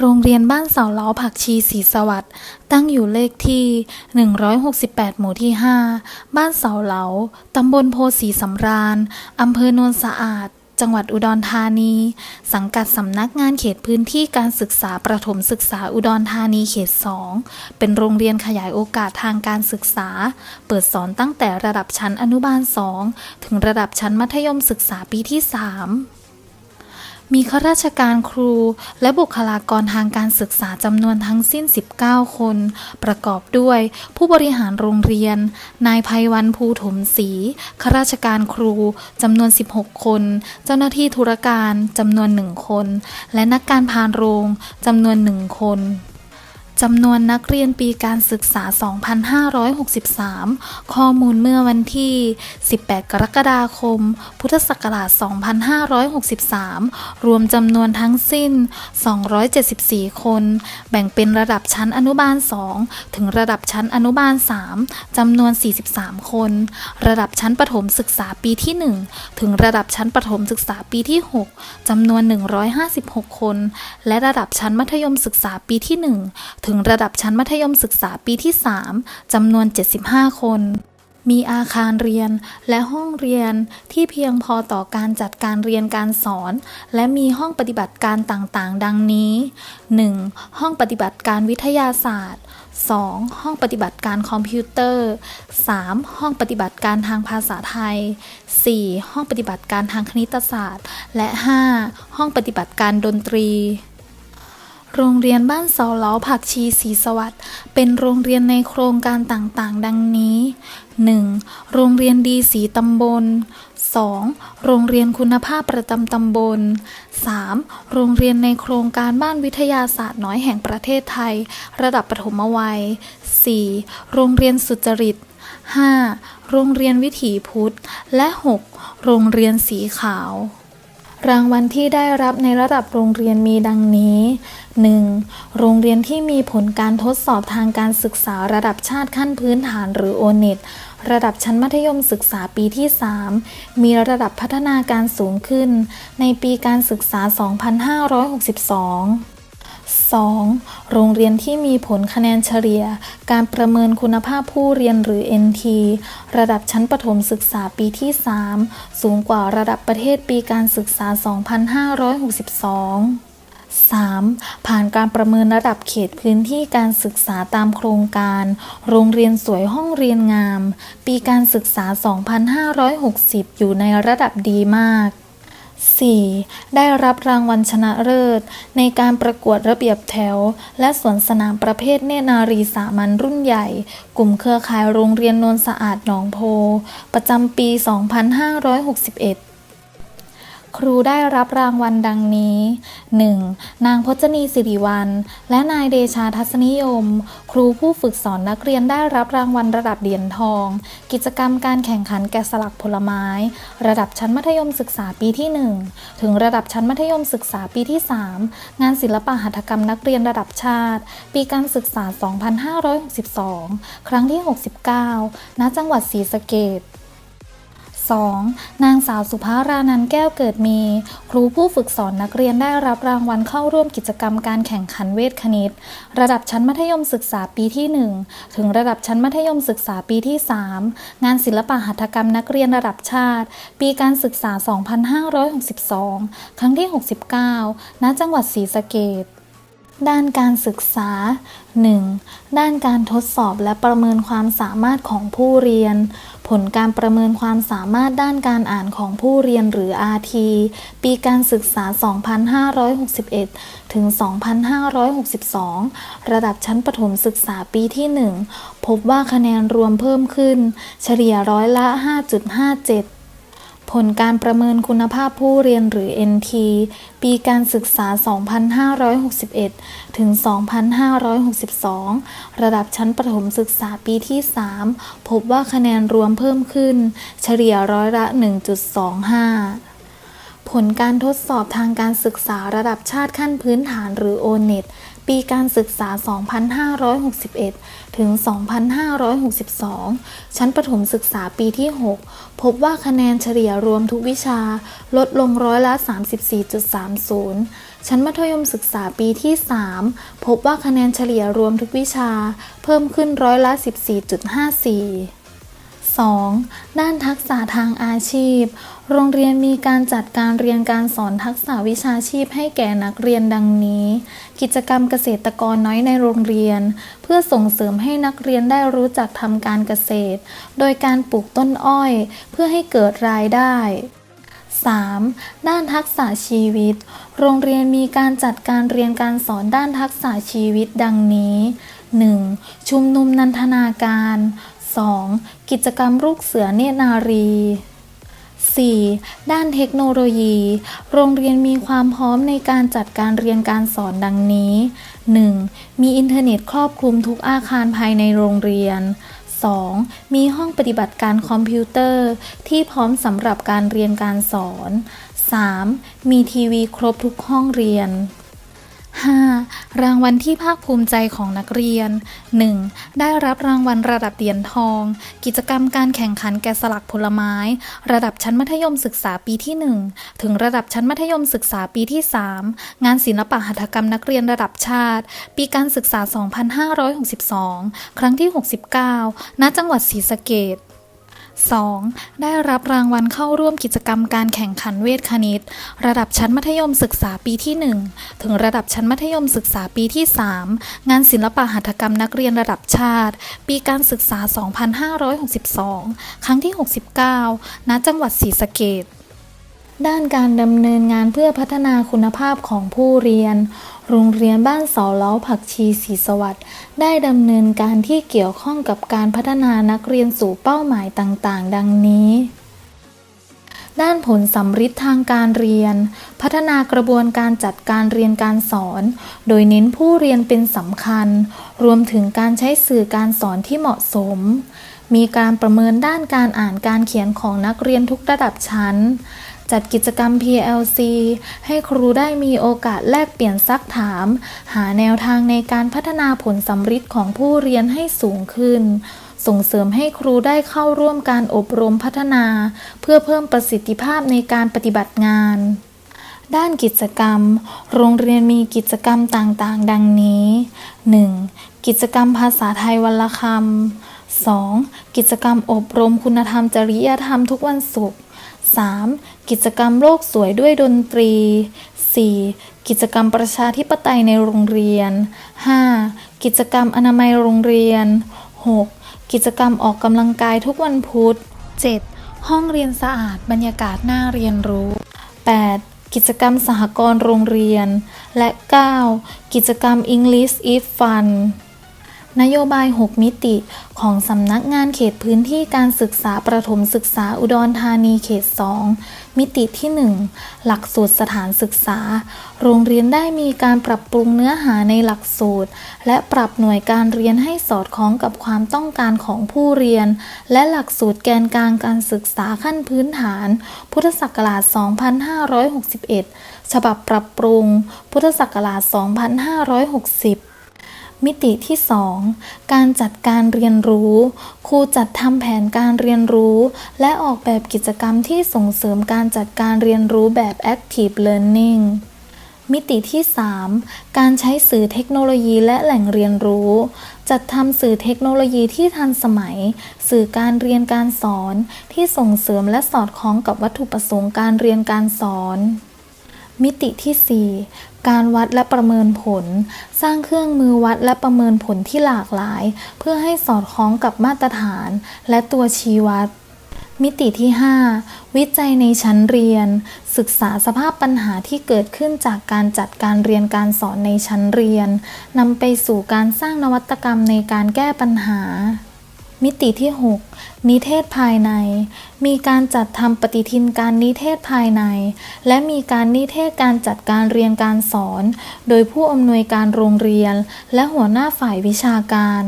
โรงเรียนบ้านเสาเล้าผักชีศรีสวัสดิ์ตั้งอยู่เลขที่ 168 หมู่ที่ 5 บ้านเสาเหลา ตำบลโพสีสำราญ อำเภอโนนสะอาด จังหวัดอุดรธานี สังกัดสำนักงานเขตพื้นที่การศึกษาประถมศึกษาอุดรธานีเขต 2 เป็นโรงเรียนขยายโอกาสทางการศึกษา เปิดสอนตั้งแต่ระดับชั้นอนุบาล 2 ถึงระดับชั้นมัธยมศึกษาปีที่ 3 มีข้าราชการครู และบุคลากรทางการศึกษาจำนวนทั้งสิ้น 19 คน ประกอบด้วย ผู้บริหารโรงเรียน นายภัยวันภูถมศรีข้าราชการครูจำนวน 16 คน เจ้าหน้าที่ธุรการจำนวน 1 คน และนักการพานโรงจำนวน 1 คน จำนวนนักเรียนปีการศึกษา 2563 ข้อมูลเมื่อวันที่ 18 กรกฎาคม พุทธศักราช 2563 รวมจำนวนทั้งสิ้น 274 คน แบ่งเป็นระดับชั้นอนุบาล 2 ถึงระดับชั้นอนุบาล 3 จำนวน 43 คน ระดับชั้นประถมศึกษาปีที่ 1 ถึงระดับชั้นประถมศึกษาปีที่ 6 จำนวน 156 คน และระดับชั้นมัธยมศึกษาปีที่ 1ถึงระดับชั้นมัธยมศึกษาปีที่ 3 จำนวน 75 คน มีอาคารเรียนและห้องเรียนที่เพียงพอต่อการจัดการเรียนการสอน และมีห้องปฏิบัติการต่างๆ ดังนี้ 1. ห้องปฏิบัติการวิทยาศาสตร์ 2. ห้องปฏิบัติการคอมพิวเตอร์ 3. ห้องปฏิบัติการทางภาษาไทย 4. ห้องปฏิบัติการทางคณิตศาสตร์ และ 5. ห้องปฏิบัติการดนตรี โรงเรียนบ้านเสาเล้าผักชีศรีสวัสดิ์เป็นโรงเรียนในโครงการต่างๆ ดังนี้ 1. โรงเรียนดีสีตำบล 2. โรงเรียนคุณภาพประจำตำบล 3. โรงเรียนในโครงการบ้านวิทยาศาสตร์น้อยแห่งประเทศไทย ระดับประถมวัย 4. โรงเรียนสุจริต 5. โรงเรียนวิถีพุทธ และ 6. โรงเรียนสีขาว รางวัลที่ได้รับในระดับโรงเรียนมีดังนี้ 1. โรงเรียนที่มีผลการทดสอบทางการศึกษาระดับชาติขั้นพื้นฐานหรือโอเน็ตระดับชั้นมัธยมศึกษาปีที่ 3 มีระดับพัฒนาการสูงขึ้น ในปีการศึกษา 2562 2. โรงเรียนที่มีผลคะแนนเฉลี่ย การประเมินคุณภาพผู้เรียนหรือ NT ระดับชั้นประถมศึกษาปีที่ 3 สูงกว่าระดับประเทศปีการศึกษา 2562 3. ผ่านการประเมินระดับเขตพื้นที่การศึกษาตามโครงการ โรงเรียนสวยห้องเรียนงาม ปีการศึกษา 2560 อยู่ในระดับดีมาก 4. ได้รับรางวัลชนะเลิศ ในการประกวดระเบียบแถว และสวนสนามประเภทเนนารีสามัญรุ่นใหญ่ กลุ่มเครือข่ายโรงเรียนนนสะอาดหนองโพ ประจำปี 2561 ครูได้รับรางวัลดังนี้ 1. นางพจนีสิริวัลและนายเดชาทัศนิยม ครูผู้ฝึกสอนนักเรียนได้รับรางวัลระดับเหรียญทอง กิจกรรมการแข่งขันแกะสลักผลไม้ ระดับชั้นมัธยมศึกษาปีที่ 1 ถึงระดับชั้นมัธยมศึกษาปีที่ 3 งานศิลปะหัตถกรรมนักเรียนระดับชาติ ปีการศึกษา 2562 ครั้งที่ 69 ณ จังหวัดศรีสะเกษ 2. นางสาวสุภารานันแก้วเกิดมี ครูผู้ฝึกสอนนักเรียนได้รับรางวัลเข้าร่วมกิจกรรมการแข่งขันเวทคณิต ระดับชั้นมัธยมศึกษาปีที่ 1 ถึงระดับชั้นมัธยมศึกษาปีที่ 3 งานศิลปะหัตถกรรมนักเรียนระดับชาติ ปีการศึกษา 2562 ครั้งที่ 69 ณ จังหวัดศรีสะเกษ ด้านการศึกษา 1. ด้านการทดสอบและประเมินความสามารถของผู้เรียน ผลการประเมินความสามารถด้านการอ่านของผู้เรียนหรือ RT ปีการศึกษา 2561 ถึง 2562 ระดับชั้นประถมศึกษาปีที่ 1 พบว่าคะแนนรวมเพิ่มขึ้น เฉลี่ยร้อยละ 5.57 ผลการประเมินคุณภาพผู้เรียนหรือ NT ปีการศึกษา 2561 ถึง 2562 ระดับชั้นประถมศึกษาปีที่ 3 พบว่าคะแนนรวมเพิ่มขึ้น เฉลี่ยร้อยละ 1.25ผลการทดสอบทางการศึกษาระดับชาติขั้นพื้นฐานหรือ O-NET ปีการศึกษา 2561 ถึง 2562 ชั้นประถมศึกษาปีที่ 6 พบว่าคะแนนเฉลี่ยรวมทุกวิชาลดลงร้อยละ 34.30 ชั้นมัธยมศึกษาปีที่ 3 พบว่าคะแนนเฉลี่ยรวมทุกวิชา เพิ่มขึ้นร้อยละ 14.54 2. ด้านทักษะทางอาชีพ โรงเรียนมีการจัดการเรียนการสอนทักษะวิชาชีพให้แก่นักเรียนดังนี้ กิจกรรมเกษตรกรน้อยในโรงเรียน เพื่อส่งเสริมให้นักเรียนได้รู้จักทำการเกษตร โดยการปลูกต้นอ้อย เพื่อให้เกิดรายได้ 3. ด้านทักษะชีวิต โรงเรียนมีการจัดการเรียนการสอนด้านทักษะชีวิตดังนี้ 1. ชุมนุมนันทนาการ 2. กิจกรรมลูกเสือเนตรนารี 4. ด้านเทคโนโลยี โรงเรียนมีความพร้อมในการจัดการเรียนการสอนดังนี้ 1. มีอินเทอร์เน็ตครอบคลุมทุกอาคารภายในโรงเรียน 2. มีห้องปฏิบัติการคอมพิวเตอร์ ที่พร้อมสำหรับการเรียนการสอน 3. มีทีวีครบทุกห้องเรียน 5. รางวัลที่ภาคภูมิใจของนักเรียน 1. ได้รับรางวัลระดับเหรียญทอง กิจกรรมการแข่งขันแกะสลักผลไม้ ระดับชั้นมัธยมศึกษาปีที่ 1 ถึงระดับชั้นมัธยมศึกษาปีที่ 3 งานศิลปะหัตถกรรมนักเรียนระดับชาติ ปีการศึกษา 2562 ครั้งที่ 69 ณ จังหวัดศรีสะเกษ 2. ได้รับรางวัลเข้าร่วมกิจกรรมการแข่งขันเวทคณิต ระดับชั้นมัธยมศึกษาปีที่ 1 ถึงระดับชั้นมัธยมศึกษาปีที่ 3 งานศิลปะหัตถกรรมนักเรียนระดับชาติ ปีการศึกษา 2562 ครั้งที่ 69 ณ จังหวัดศรีสะเกษ ด้านการดำเนินงานเพื่อพัฒนาคุณภาพของผู้เรียน โรงเรียนบ้านเสาเล้าผักชีศรีสวัสดิ์ได้ดำเนินการที่เกี่ยวข้องกับการพัฒนานักเรียนสู่เป้าหมายต่างๆ ดังนี้ ด้านผลสัมฤทธิ์ทางการเรียน พัฒนากระบวนการจัดการเรียนการสอน โดยเน้นผู้เรียนเป็นสำคัญ รวมถึงการใช้สื่อการสอนที่เหมาะสมมีการประเมินด้านการอ่านการเขียนของนักเรียนทุกระดับชั้น จัดกิจกรรม PLC ให้ครูได้มีโอกาสแลกเปลี่ยนซักถาม หาแนวทางในการพัฒนาผลสัมฤทธิ์ของผู้เรียนให้สูงขึ้น ส่งเสริมให้ครูได้เข้าร่วมการอบรมพัฒนา เพื่อเพิ่มประสิทธิภาพในการปฏิบัติงาน ด้านกิจกรรม โรงเรียนมีกิจกรรมต่างๆ ดังนี้ 1. กิจกรรมภาษาไทยวันละคำ 2. กิจกรรมอบรมคุณธรรมจริยธรรมทุกวันศุกร์ 3. กิจกรรมโลกสวยด้วยดนตรี 4. กิจกรรมประชาธิปไตยในโรงเรียน 5. กิจกรรมอนามัยโรงเรียน 6. กิจกรรมออกกำลังกายทุกวันพุธ 7. ห้องเรียนสะอาดบรรยากาศน่าเรียนรู้ 8. กิจกรรมสหกรณ์โรงเรียน และ 9. กิจกรรม English is Fun นโยบาย 6 มิติ ของสำนักงานเขตพื้นที่การศึกษาประถมศึกษาอุดรธานีเขต 2 มิติที่ 1 หลักสูตรสถานศึกษา โรงเรียนได้มีการปรับปรุงเนื้อหาในหลักสูตร และปรับหน่วยการเรียนให้สอดคล้องกับความต้องการของผู้เรียน และหลักสูตรแกนกลางการศึกษาขั้นพื้นฐาน พุทธศักราช 2561 ฉบับปรับปรุง พุทธศักราช 2560 มิติที่ 2 การจัดการเรียนรู้ ครูจัดทำแผนการเรียนรู้ และออกแบบกิจกรรมที่ส่งเสริมการจัดการเรียนรู้แบบ Active Learning มิติที่ 3 การใช้สื่อเทคโนโลยีและแหล่งเรียนรู้ จัดทำสื่อเทคโนโลยีที่ทันสมัย สื่อการเรียนการสอน ที่ส่งเสริมและสอดคล้องกับวัตถุประสงค์การเรียนการสอน มิติที่ 4 การวัดและประเมินผล สร้างเครื่องมือวัดและประเมินผลที่หลากหลาย เพื่อให้สอดคล้องกับมาตรฐาน และตัวชี้วัดมิติที่ 5 วิจัยในชั้นเรียน ศึกษาสภาพปัญหาที่เกิดขึ้นจากการจัดการเรียนการสอนในชั้นเรียนนำไปสู่การสร้างนวัตกรรมในการแก้ปัญหา มิติที่ 6 นิเทศภายใน มีการจัดทำปฏิทินการนิเทศภายใน และมีการนิเทศการจัดการเรียนการสอน โดยผู้อำนวยการโรงเรียน และหัวหน้าฝ่ายวิชาการ